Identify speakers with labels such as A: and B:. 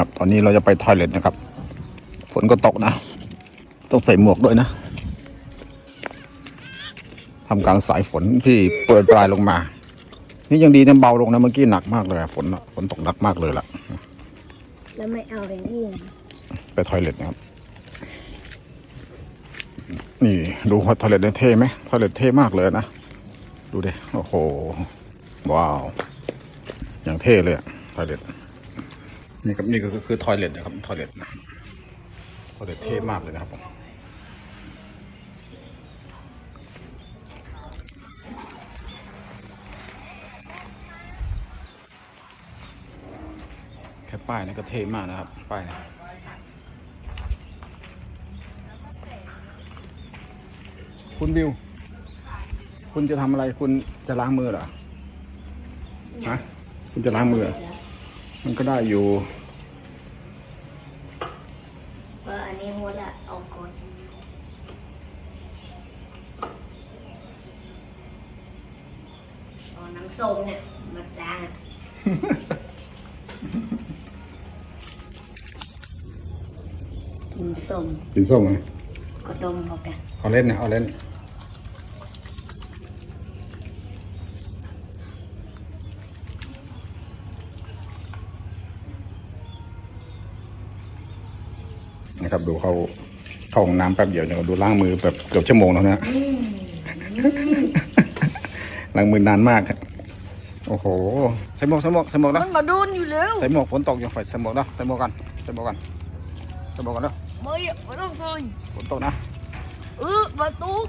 A: ครับตอนนี้เราจะไปทอยเลทนะครับ ฝนก็ตกนะ ต้องใส่หมวกด้วยนะทำกลางสายฝนที่เปิดปลายลงมา นี่ยังดีนะเบาลงนะเมื่อกี้หนักมากเลยอะฝนอะฝนตกหนักมากเลยล่ะ
B: แล้วไม่เอาอย่างอื่น
A: ไปทอยเลทนะครับ นี่ดูว่าทอยเลทได้เท่ไหมทอยเลทเท่มากเลยนะ ดูดิโอ้โห ว้าว อย่างเท่เลยอะทอยเลท นี่ครับนี่ก็คือทอยเลทนะครับทอยเลทนะทอยเลทเท่มากเลยนะครับผมแค่ป้ายนี่ก็เท่มากนะครับ ป้ายนะคุณวิว คุณจะทำอะไรคุณจะล้างมือเหรอฮะคุณจะล้างมือ มันก็ได้อยู่
B: เอออันนี้หัวละเอาก่อนเอาน้ำส้มเนี่ยมาล้างอะกินส้ม
A: กินส้มไหม
B: ก็ดมพอกัน
A: เอาเล่นนะเอาเล่น นะครับ ดูเขาเข้าห้องน้ำแป๊บเดียวเนี่ยดูล้างมือแบบเกือบชั่วโมงแล้วนะล้างมือนานมากครับโอ้โหใส่หมวกใส่หมวกใส่หมวกนะ
B: มันมาโดนอยู่แล้ว
A: ใส่หมวกฝนตกอยู่ใส่หมวกนะใส่หมวกกันใส่หมวกกันใส่หมวกกันนะ
B: ไม่ไม่ต้องใส่
A: ฝนตกนะ
B: เออมาตุก